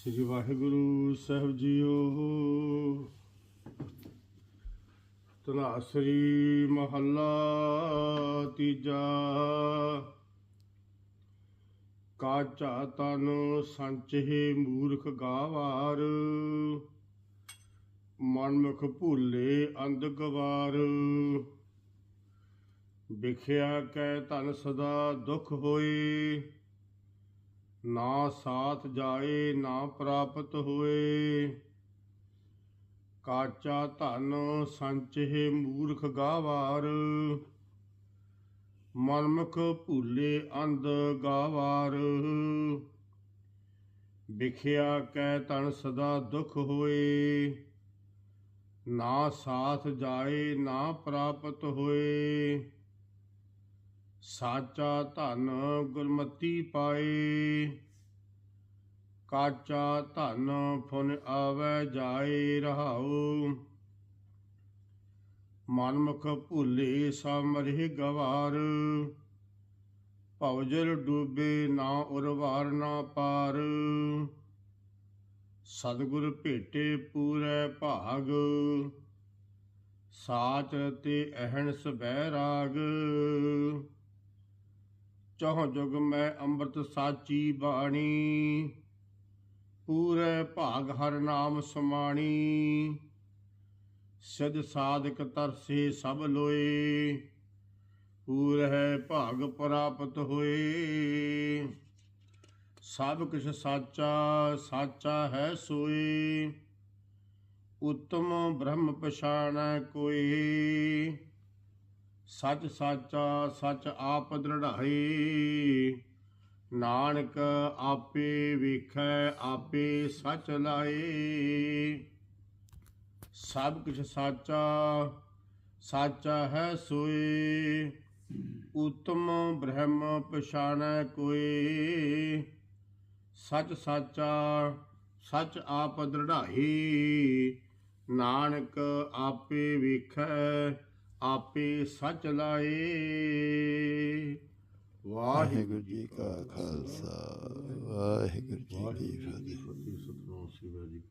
ਸ੍ਰੀ ਵਾਹਿਗੁਰੂ ਸਾਹਿਬ JIO. ਤਨਾਸਰੀ ਮਹੱਲਾ ਤੀਜਾ। ਕਾਚਾ ਤਨ ਸੰਚੇ ਮੂਰਖ ਗਾਵਾਰ, ਮਨਮੁਖ ਭੂਲੇ ਅੰਧ ਗਵਾਰ। ਵਿਖਿਆ ਕੈ ਧਨ ਸਦਾ ਦੁਖ ਹੋਏ ਨਾ ਸਾਥ ਜਾਏ, ਨਾ ਪ੍ਰਾਪਤ ਹੋਏ। ਕਾਚਾ ਧਨ ਸੰਚੇ ਮੂਰਖ ਗਾਵਾਰ, ਮਨਮੁਖ ਭੂਲੇ ਅੰਧ ਗਾਵਾਰ। ਵਿਖਿਆ ਕੈ ਤਨ ਸਦਾ ਦੁਖ ਹੋਏ। ਨਾ ਸਾਥ ਜਾਏ, ਨਾ ਪ੍ਰਾਪਤ ਹੋਏ। ਸਾਚਾ ਧਨ ਗੁਰਮਤੀ ਪਾਏ। ਕਾਚਾ ਧਨ ਫੁਨ ਆਵੈ ਜਾਏ ਰਹਾਉ। ਮਨਮੁਖ ਭੁੱਲੇ ਸਮਰਿ ਗਵਾਰ। ਭਵਜਲ ਡੂਬੇ ਨਾ ਉਰਵਾਰ ਨਾ ਪਾਰ। ਸਤਿਗੁਰ ਭੇਟੇ ਪੂਰੇ ਭਾਗ। ਸਾਚ ਤੇ ਐਨ ਸਬੈ ਰਾਗ। ਚੌਹ ਜੁਗ ਮੈਂ ਅੰਮ੍ਰਿਤ ਸਾਚੀ ਬਾਣੀ। ਪੂਰੇ ਭਾਗ ਹਰ ਨਾਮ ਸਮਾਣੀ। ਸਿਧ ਸਾਧਕ ਤਰਸੇ ਸਭ ਲੋਏ। ਪੂਰੇ ਭਾਗ ਪ੍ਰਾਪਤ ਹੋਏ। ਸਭ ਕੁਛ ਸਾਚਾ ਸਾਚਾ ਹੈ ਸੋਏ। ਉਤਮ ਬ੍ਰਹਮ ਪਛਾਣੈ ਕੋਈ ਸੱਚ ਸਾਚਾ, ਸੱਚ ਆਪ ਦ੍ਰਿੜਾਈ ਨਾਨਕ ਆਪੇ ਵੇਖੈ, ਆਪੇ ਸੱਚ ਲਾਏ ਸਭ ਕੁਛ ਸਾਚਾ ਸਾਚਾ ਹੈ ਸੋਏ। ਉਤਮ ਬ੍ਰਹਮ ਪਛਾਣੈ ਕੋਈ ਸੱਚ ਸਾਚਾ, ਸੱਚ ਆਪ ਦ੍ਰਿੜਾਈ ਨਾਨਕ ਆਪੇ ਵੇਖੈ ਆਪੇ ਸੱਚ ਲਾਏ। ਵਾਹਿਗੁਰੂ ਜੀ ਕਾ ਖਾਲਸਾ ਵਾਹਿਗੁਰੂ ਜੀ ਕੀ ਫਤਿਹ।